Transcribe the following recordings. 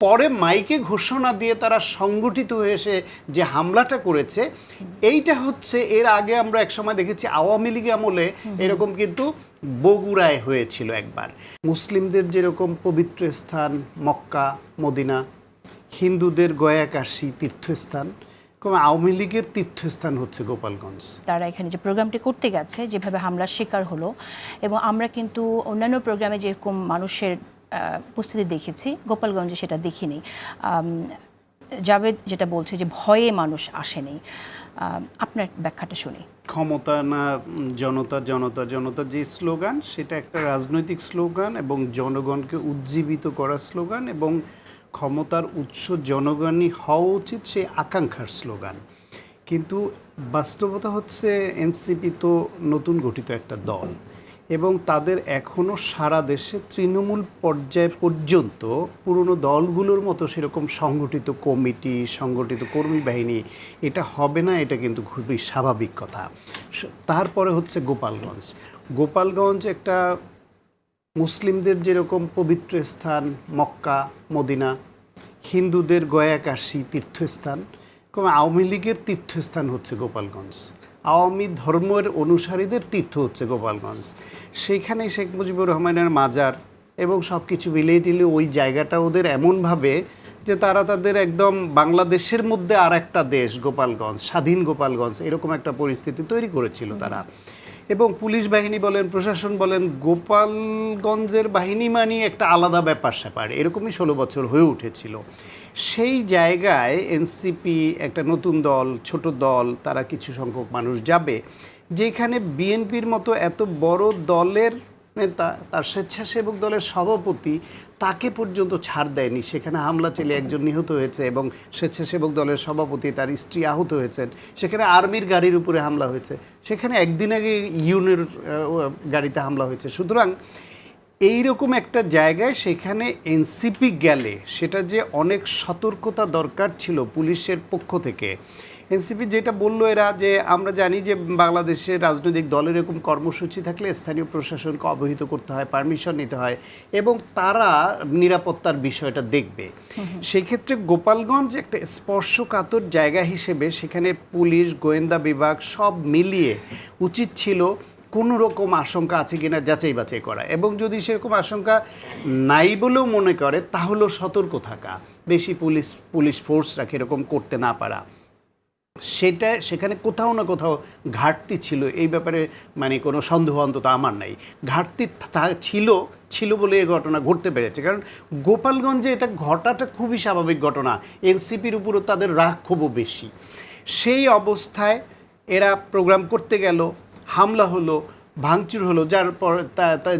পরে মাইকে ঘোষণা দিয়ে তারা সংগঠিত হয়ে এসে যে হামলাটা করেছে এইটা হচ্ছে এর আগে আমরা একসময় দেখেছি আওয়ামী লীগ আমলে এরকম কিন্তু বগুড়ায় হয়েছিল একবার। মুসলিমদের যেরকম পবিত্র স্থান মক্কা মদিনা হিন্দুদের গয়াকাশী তীর্থস্থান আওয়ামী লীগের তীর্থস্থান হচ্ছে গোপালগঞ্জ। তারা এখানে যে প্রোগ্রামটি করতে গেছে যেভাবে হামলার শিকার হলো এবং আমরা কিন্তু অন্যান্য প্রোগ্রামে যেরকম মানুষের উপস্থিতি দেখেছি, গোপালগঞ্জে সেটা দেখিনি। জাভেদ যেটা বলছে যে ভয়ে মানুষ আসেনি। আপনার ব্যাখ্যাটা শুনি। ক্ষমতা না জনতা জনতা জনতা যে স্লোগান, সেটা একটা রাজনৈতিক স্লোগান এবং জনগণকে উজ্জীবিত করার স্লোগান এবং ক্ষমতার উৎস জনগণই হওয়া উচিত সেই আকাঙ্ক্ষার স্লোগান। কিন্তু বাস্তবতা হচ্ছে এনসিপি তো নতুন গঠিত একটা দল। এবং তাদের এখনও সারা দেশে তৃণমূল পর্যায় পর্যন্ত পুরনো দলগুলোর মতো সেরকম সংগঠিত কমিটি, সংগঠিত কর্মী বাহিনী, এটা হবে না, এটা কিন্তু খুবই স্বাভাবিক কথা। তারপরে হচ্ছে গোপালগঞ্জ। গোপালগঞ্জ একটা মুসলিমদের যেরকম পবিত্র স্থান, মক্কা, মদিনা, হিন্দুদের গয়াকাশী তীর্থস্থান আওয়ামী লীগের তীর্থস্থান হচ্ছে গোপালগঞ্জ। আওয়ামী ধর্মের অনুসারীদের তীর্থ হচ্ছে গোপালগঞ্জ। সেখানে শেখ মুজিবুর রহমানের মাজার এবং সব কিছু মিলিয়ে টিলে ওই জায়গাটা ওদের এমনভাবে যে তারা তাদের একদম বাংলাদেশের মধ্যে আর একটা দেশ, গোপালগঞ্জ, স্বাধীন গোপালগঞ্জ, এরকম একটা পরিস্থিতি তৈরি করেছিল তারা। এবং পুলিশ বাহিনী বলেন, প্রশাসন বলেন, গোপালগঞ্জের বাহিনী মানে একটা আলাদা ব্যাপার স্যাপার। এরকমই ষোলো বছর হয়ে উঠেছিল। সেই জায়গায় এনসিপি একটা নতুন দল, ছোট দল, তারা কিছু সংখ্যক মানুষ যাবে। যেখানে বিএনপির মতো এত বড় দলের নেতা তার স্বেচ্ছাসেবক দলের সভাপতি তাকে পর্যন্ত ছাড় দেয়নি। সেখানে হামলা চালে একজন নিহত হয়েছে এবং স্বেচ্ছাসেবক দলের সভাপতি তার স্ত্রী আহত হয়েছেন। সেখানে আর্মির গাড়ির উপরে হামলা হয়েছে। সেখানে একদিন আগে ইউনের গাড়িতে হামলা হয়েছে। সুতরাং এইরকম একটা জায়গায় সেখানে এনসিপি গেলে সেটা যে অনেক সতর্কতা দরকার ছিল পুলিশের পক্ষ থেকে এনসিপি যেটা বলল এরা যে আমরা জানি যে বাংলাদেশে রাজনৈতিক দলের এরকম কর্মসূচি থাকলে স্থানীয় প্রশাসনকে অবহিত করতে হয় পারমিশন নিতে হয় এবং তারা নিরাপত্তার বিষয়টা দেখবে। সেক্ষেত্রে গোপালগঞ্জ একটা স্পর্শকাতর জায়গা হিসেবে সেখানে পুলিশ গোয়েন্দা বিভাগ সব মিলিয়ে উচিত ছিল কোনো রকম আশঙ্কা আছে কিনা যাচাই বাছাই করা। এবং যদি সেরকম আশঙ্কা নাই বলেও মনে করে তাহলেও সতর্ক থাকা। বেশি পুলিশ পুলিশ ফোর্স রাখে এরকম করতে না পারা। সেটা সেখানে কোথাও না কোথাও ঘাটতি ছিল। এই ব্যাপারে মানে কোনো সন্দেহ অন্তত আমার নাই। ঘাটতি তা ছিল ছিল বলে এই ঘটনা ঘটতে পেরেছে। কারণ গোপালগঞ্জে এটা ঘটাটা খুবই স্বাভাবিক ঘটনা। এনসিপির উপরও তাদের রাগ খুবও বেশি। সেই অবস্থায় এরা প্রোগ্রাম করতে গেল, হামলা হলো ভাঙচুর হলো যার পর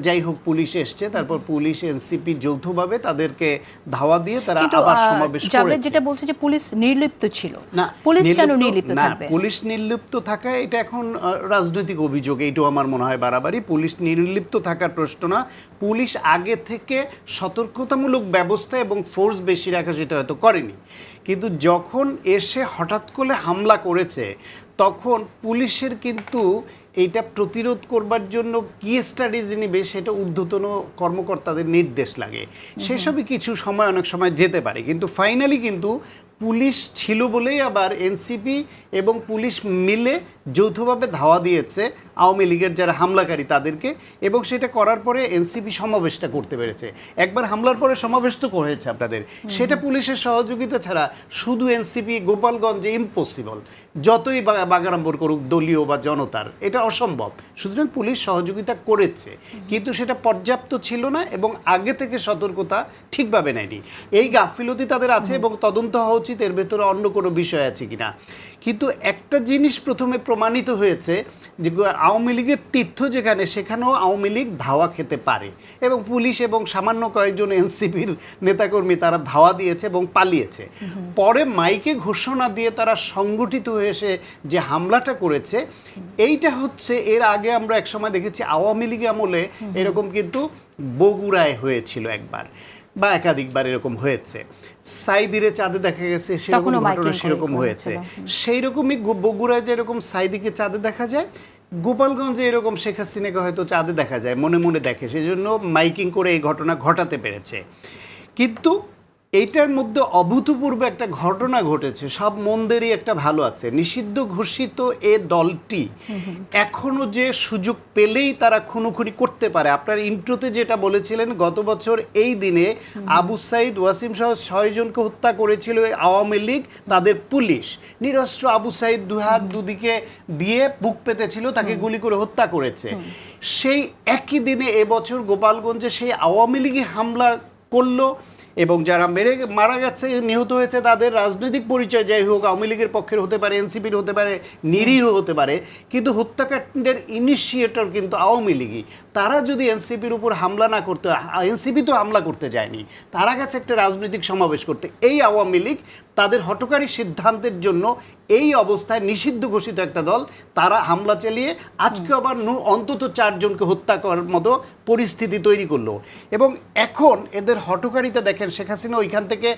যাই হোক পুলিশ এসছে তারপর পুলিশ এনসিপি যৌথভাবে তাদেরকে ধাওয়া দিয়ে তারা আবার সমাবেশ করেছে। যেটা বলছে যে পুলিশ নির্লিপ্ত ছিল। না পুলিশ কেন নির্লিপ্ত- থাকবে? পুলিশ নির্লিপ্ত থাকা এটা এখন রাজনৈতিক অভিযোগ এইটাও আমার মনে হয় বাড়াবাড়ি। পুলিশ নির্লিপ্ত থাকার প্রশ্ন না পুলিশ আগে থেকে সতর্কতামূলক ব্যবস্থা এবং ফোর্স বেশি রাখা সেটা হয়তো করেনি। কিন্তু যখন এসে হঠাৎ করে হামলা করেছে তখন পুলিশের কিন্তু এইটা প্রতিরোধ করবার জন্য কি স্টাডিজ নিবে সেটা ঊর্ধ্বতন কর্মকর্তাদের নির্দেশ লাগে। সেসবই কিছু সময় অনেক সময় যেতে পারে। কিন্তু ফাইনালি কিন্তু পুলিশ ছিল বলেই আবার এনসিপি এবং পুলিশ মিলে যৌথভাবে ধাওয়া দিয়েছে আওয়ামী লীগের যারা হামলাকারী তাদেরকে এবং সেটা করার পরে এনসিপি সমাবেশটা করতে পেরেছে। একবার হামলার পরে সমাবেশ তো করেছে আপনাদের। সেটা পুলিশের সহযোগিতা ছাড়া শুধু এনসিপি গোপালগঞ্জে ইম্পসিবল যতই বা- বাগাড়ম্বর করুক দলীয় বা জনতার এটা অসম্ভব। সুতরাং পুলিশ সহযোগিতা করেছে। কিন্তু সেটা পর্যাপ্ত ছিল না এবং আগে থেকে সতর্কতা ঠিকভাবে নেয়নি। এই গাফিলতি তাদের আছে এবং তদন্ত হওয়া উচিত এর ভেতরে অন্য কোনো বিষয় আছে কিনা। কিন্তু একটা জিনিস প্রথমে প্রমাণিত হয়েছে যে আওয়ামী লীগের তীর্থ যেখানে সেখানেও আওয়ামী লীগ ধাওয়া খেতে পারে। এবং পুলিশ এবং সামান্য কয়েকজন এনসিপির নেতাকর্মী তারা ধাওয়া দিয়েছে এবং পালিয়েছে। পরে মাইকে ঘোষণা দিয়ে তারা সংগঠিত হয়ে এসে যে হামলাটা করেছে এইটা হচ্ছে এর আগে আমরা একসময় দেখেছি আওয়ামী লীগ আমলে এরকম কিন্তু বগুড়ায় হয়েছিল একবার। বা একাধিকবার এরকম হয়েছে। সাইদিরে চাঁদে দেখা গেছে সেরকম ঘটনা সেরকম হয়েছে। সেই রকমই বগুড়ায় যেরকম সাইদিকে চাঁদে দেখা যায় গোপালগঞ্জে এরকম শেখ হাসিনাকে হয়তো চাঁদে দেখা যায় মনে মনে দেখে। সেজন্য মাইকিং করে এই ঘটনা ঘটাতে পেরেছে। কিন্তু এইটার মধ্যে অভূতপূর্ব একটা ঘটনা ঘটেছে। সব মন্দেরই একটা ভালো আছে। নিষিদ্ধ ঘোষিত এ দলটি এখনও যে সুযোগ পেলেই তারা খুনোখুনি করতে পারে। আপনার ইন্ট্রোতে যেটা বলেছিলেন গত বছর এই দিনে আবু সাইদ ওয়াসিম সহ ছয়জনকে হত্যা করেছিল আওয়ামী লীগ তাদের পুলিশ। নিরস্ত্র আবু সাইদ দুহাত দুদিকে দিয়ে বুক পেতেছিল তাকে গুলি করে হত্যা করেছে। সেই একই দিনে এবছর গোপালগঞ্জে সেই আওয়ামী লীগই হামলা করল। এবং যারা মেরে মারা গেছে, নিহত হয়েছে, তাদের রাজনৈতিক পরিচয় যাই হোক, আওয়ামী লীগের পক্ষের হতে পারে, এনসিপির হতে পারে, নিরীহ হতে পারে, কিন্তু হত্যাকাণ্ডের ইনিশিয়েটর কিন্তু আওয়ামী লীগই। তারা যদি এনসিপির উপর হামলা না করতে, এনসিপি তো হামলা করতে যায়নি, তারা গেছে একটা রাজনৈতিক সমাবেশ করতে। এই আওয়ামী লীগ তাদের হটকারী সিদ্ধান্তের জন্য এই অবস্থায় নিষিদ্ধ ঘোষিত একটা দল তারা হামলা চালিয়ে আজকে আবার অন্তত চারজনকে হত্যা করার মতো পরিস্থিতি তৈরি করল। এবং এখন এদের হটকারিতা দেখেন শেখ হাসিনা ওইখান থেকে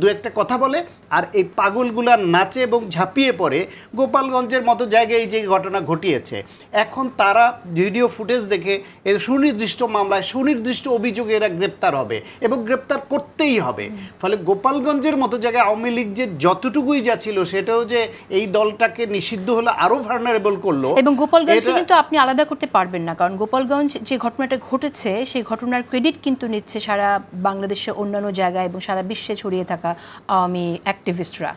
দু একটা কথা বলে আর এই পাগলগুলা নাচে এবং ঝাঁপিয়ে পড়ে গোপালগঞ্জের মতো জায়গায় এই যে ঘটনা ঘটিয়েছে। এখন তারা ভিডিও ফুটেজ দেখে এর সুনির্দিষ্ট মামলায় সুনির্দিষ্ট অভিযোগে এরা গ্রেপ্তার হবে এবং গ্রেপ্তার করতেই হবে। ফলে গোপালগঞ্জের মতো জায়গায় আওয়ামী লীগ যে যতটুকুই যা ছিল সেটাও যে এই দলটাকে নিষিদ্ধ হলে আরও ভার্নারেবল করল এবং গোপালগঞ্জকে এটা- কিন্তু আপনি আলাদা করতে পারবেন না। কারণ গোপালগঞ্জ যে ঘটনাটা ঘটেছে সেই ঘটনার ক্রেডিট কিন্তু নিচ্ছে সারা বাংলাদেশের অন্যান্য জায়গায় এবং সারা বিশ্বে ছড়িয়ে থাকা আওয়ামী অ্যাক্টিভিস্টরা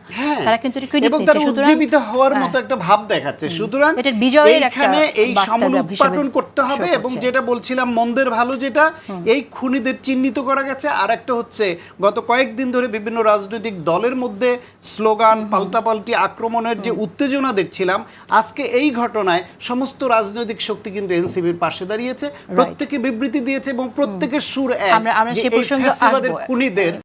তারা কিন্তু ক্রেডিট এবং তার উজ্জীবিত হওয়ার হ্যাঁ। মতো একটা ভাব দেখাচ্ছে। সুতরাং এটার বিজয়ের এইখানে এই উৎপাদন করতে হবে এবং যেটা বলছিলাম মন্দের ভালো যেটা এই খুনিদের চিহ্নিত করা গেছে। আর একটা হচ্ছে গত কয়েকদিন ধরে বিভিন্ন রাজনৈতিক দলের মধ্যে স্লোগান পাল্টাপাল্টি আক্রমণের যে উত্তেজনা দেখছিলাম আজকে এই ঘটনায় সমস্ত রাজনৈতিক শক্তি কিন্তু এনসিবির পাশে দাঁড়িয়েছে। প্রত্যেকে বিবৃতি দিয়েছে এবং প্রত্যেকের সুর এক আমরা- আমরা সে প্রসঙ্গে আসব।